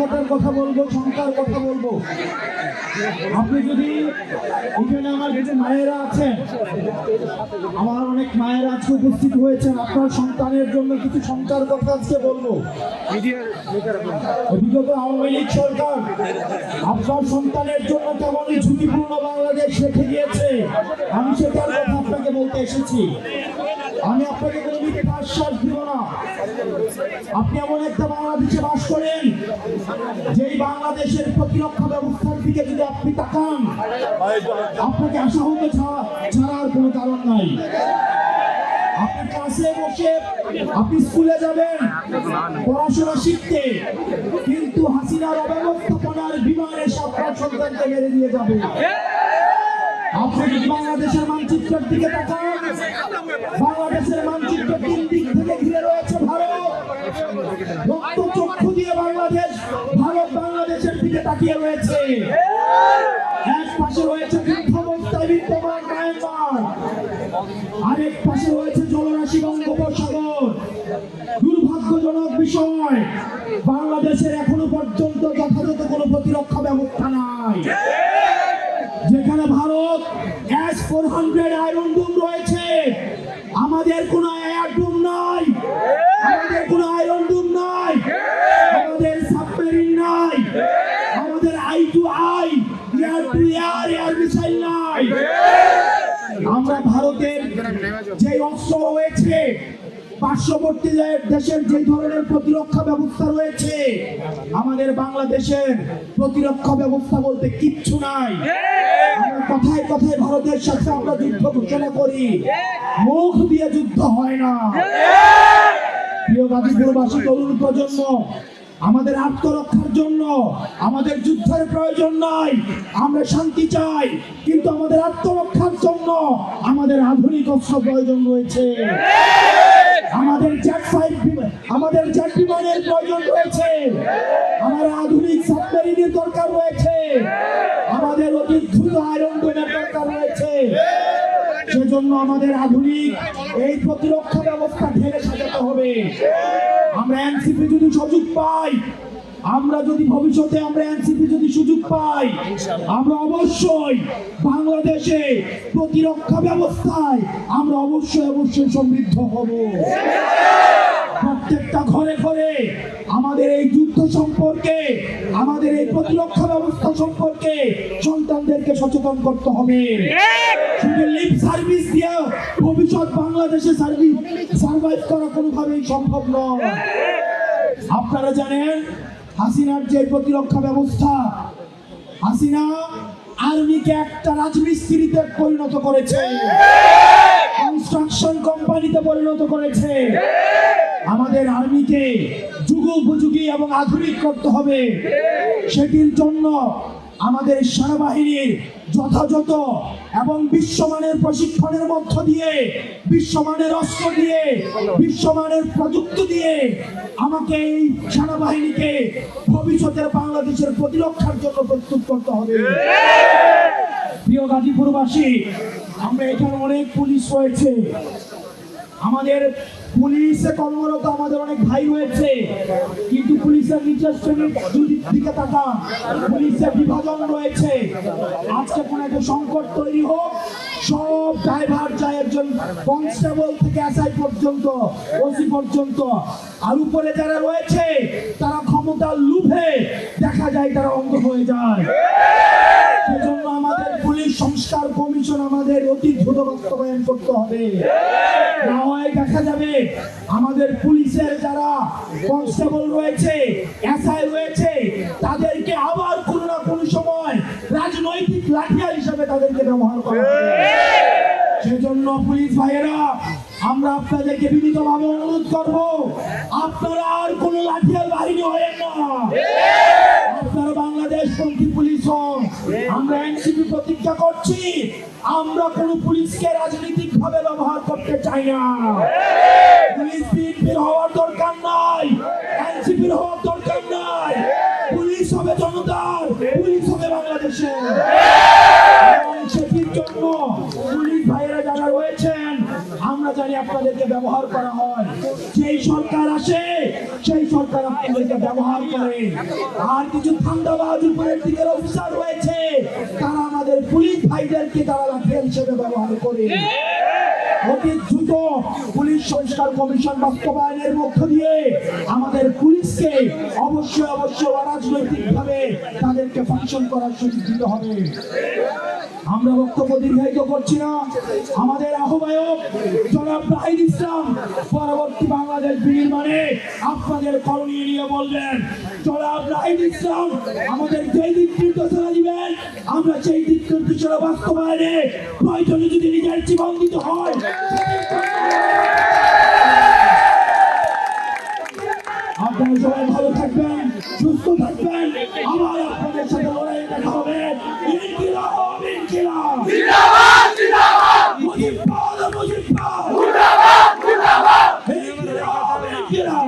কথা বলব, শঙ্কার কথা বলব। আপনি যদি এখানে আমার কিছু মায়েরা আছেন, আমার অনেক মায়েরা আজকে উপস্থিত হয়েছেন, আপনার সন্তানের জন্য কিছু শঙ্কার কথা আজকে বলব। বিগত আওয়ামী লীগ সরকার, আপনার সন্তানের জন্য কেমনই ঝুঁকিপূর্ণ বাংলাদেশ রেখে গিয়েছে। আমি সেটার কথা আপনাকে বলতে এসেছি। আমি আপনাকে কোনো মিথ্যা আশ্বাস দিব না। আপনি এমন একটা বাংলাদেশে বাস করেন, যেই বাংলাদেশের প্রতিরক্ষা ব্যবস্থার দিকে যদি আপনি তাকান, আপনাকে আশাহত ছাড়া ছাড়ার কোনো কারণ নাই। আপনি ক্লাসে বসে আপনি স্কুলে যাবেন, পড়াশোনা শিখতে, কিন্তু হাসিনার অব্যবস্থাপনার বিমানে সব সন্তানকে মেরে দিয়ে যাবে। আপনি বাংলাদেশের মানচিত্রের দিকে তাকান? বাংলাদেশের মানচিত্র তিন দিক থেকে ঘিরে রয়েছে ভারত? রক্ত চক্ষু দিয়ে বাংলাদেশ, ভারত বাংলাদেশের দিকে তাকিয়ে রয়েছে। এক পাশে রয়েছে যুদ্ধবস্থায় বিদ্যমান মায়ানমার। আরেক পাশে রয়েছে জলরাশি বঙ্গোপসাগর। দুর্ভাগ্যজনক বিষয়, বাংলাদেশের এখনও পর্যন্ত যথাযথ কোনো প্রতিরক্ষা ব্যবস্থা নাই। আয়রন ডুম রয়েছে। আমাদের কোনো এয়ার ডুম নাই। আমাদের কোনো আয়রন ডুম নাই। আমাদের সাবমেরিন নাই। আমাদের air to air air to air air missile নাই। আমরা ভারতের যে অস্ত্র রয়েছে, পার্শ্ববর্তী দেশের যে ধরনের প্রতিরক্ষা ব্যবস্থা রয়েছে, আমাদের বাংলাদেশের প্রতিরক্ষা ব্যবস্থা বলতে কিচ্ছু নাই। কথায় কথায় ভারতের সাথে আমরা যুদ্ধ ঘোষণা করি। মুখ দিয়ে যুদ্ধ হয় না। প্রিয় গাজীপুরবাসী তরুণ প্রজন্ম, আমাদের আত্মরক্ষার জন্য, আমাদের যুদ্ধের প্রয়োজন নাই। আমরা শান্তি চাই, কিন্তু আমাদের আত্মরক্ষার জন্য আমাদের আধুনিক অস্ত্র প্রয়োজন রয়েছে। আমাদের আমাদের জেট বিমানের প্রয়োজন রয়েছে। আমাদের আধুনিক সাবমেরিনের দরকার রয়েছে। আমাদের অতি দ্রুত রয়েছে সেজন্য আমাদের আধুনিক এই প্রতিরক্ষা ব্যবস্থা ঢেলে সাজাতে হবে। আমরা এনসিপি যদি সুযোগ পাই, আমরা যদি ভবিষ্যতে আমরা এনসিপি যদি সুযোগ পাই, আমরা অবশ্যই বাংলাদেশে প্রতিরক্ষা ব্যবস্থায় আমরা অবশ্যই অবশ্যই সমৃদ্ধ হব। প্রত্যেকটা ঘরে ঘরে আমাদের এই যুদ্ধ সম্পর্কে, আমাদের এই প্রতিরক্ষা ব্যবস্থা সম্পর্কে সন্তানদেরকে সচেতন করতে হবে। শুধু লিপ সার্ভিস দিয়ে ভবিষ্যৎ বাংলাদেশে সার্ভাইভ করা কোনোভাবেই সম্ভব নয়। আপনারা জানেন, হাসিনার যে প্রতিরক্ষা ব্যবস্থা, হাসিনা আর্মিকে একটা রাজমিস্ত্রিতে পরিণত করেছে। কনস্ট্রাকশন কোম্পানিতে পরিণত করেছে। আমাদের আর্মিকে যুগোপযোগী এবং আধুনিক করতে হবে। সেটির জন্য আমাদের সেনাবাহিনীর যথাযথ এবং বিশ্বমানের প্রশিক্ষণের মধ্য দিয়ে, বিশ্বমানের অস্ত্র দিয়ে, বিশ্বমানের প্রযুক্তি দিয়ে আমাকে এই সেনাবাহিনীকে ভবিষ্যতের বাংলাদেশের প্রতিরক্ষার জন্য প্রস্তুত করতে হবে। প্রিয় গাজীপুরবাসী, আমরা এখানে অনেক পুলিশ রয়েছে। আমাদের পুলিশে কর্মরত আমাদের অনেক ভাই রয়েছে। কিন্তু পুলিশের নিচের শ্রেণির দুদিক দিকে তাকান। পুলিশের বিভাজন রয়েছে। আজকে কোন একটা সংকট তৈরি হোক, সব ড্রাইভার যায় একজন কনস্টেবল থেকে এসআই পর্যন্ত, ওসি পর্যন্ত। আর উপরে যারা রয়েছে, তারা ক্ষমতার লুভে দেখা যায় তারা অন্ধ হয়ে যায়। সেজন্য আমাদের পুলিশ সংস্কার কমিশন আমাদের অতি দ্রুত বাস্তবায়ন করতে হবে। আমাদের পুলিশের যারা কনস্টেবল রয়েছে, এসআই রয়েছে, তাদেরকে আবার কোনো না কোনো সময় রাজনৈতিক লাঠিয়াল হিসাবে তাদেরকে ব্যবহার করা সেজন্য পুলিশ ভাইয়েরা, আমরা আপনাদেরকে বিনীতভাবে অনুরোধ করব, আপনারা আর কোনো লাঠিয়াল বাহিনী হয়েন না। আপনারা বাংলাদেশ পুলিশ হন আমরা এনসিপি প্রতিজ্ঞা করছি, আমরা কোন পুলিশকে রাজনৈতিক ভাবে ব্যবহার করতে চাই না। পুলিশ বিএনপির হওয়ার দরকার নাই, এনসিপির হওয়ার দরকার নাই। পুলিশ হবে জনতার, পুলিশ হবে বাংলাদেশের। সরকার আসে, সেই সরকার আপনাদেরকে ব্যবহার করে। আর কিছু ঠান্ডাবাজ উপরের দিকের অফিসার রয়েছে, তারা আমাদের পুলিশ ভাইদেরকে তারা লাঠিয়াল হিসেবে ব্যবহার করে। দ্রুত পুলিশ সংস্কার কমিশন বাস্তবায়নের মধ্য দিয়ে আমাদের পুলিশকে অবশ্যই অবশ্যই অরাজনৈতিক ভাবে তাদেরকে ফাংশন করার সুযোগ দিতে হবে। আমরা বক্তব্য দীর্ঘায়িত করছি না। আমাদের আহ্বায়ক জনাব নাহিদ ইসলাম, পরবর্তী বাংলাদেশ বিনির্মাণে আপনাদের করণীয় নিয়ে বলবেন, জনাব নাহিদ ইসলাম, আমাদের যেই দিক নির্দেশনা দিবেন, আমরা সেই বাস্তবায়নে প্রয়োজনে যদি নিজের জীবন দিতে হয়, আপনারা সবাই ভালো থাকবেন, সুস্থ থাকবেন। আবার আপনাদের সাথে লড়াই দেখা হবে। ইনকিলাব জিন্দাবাদ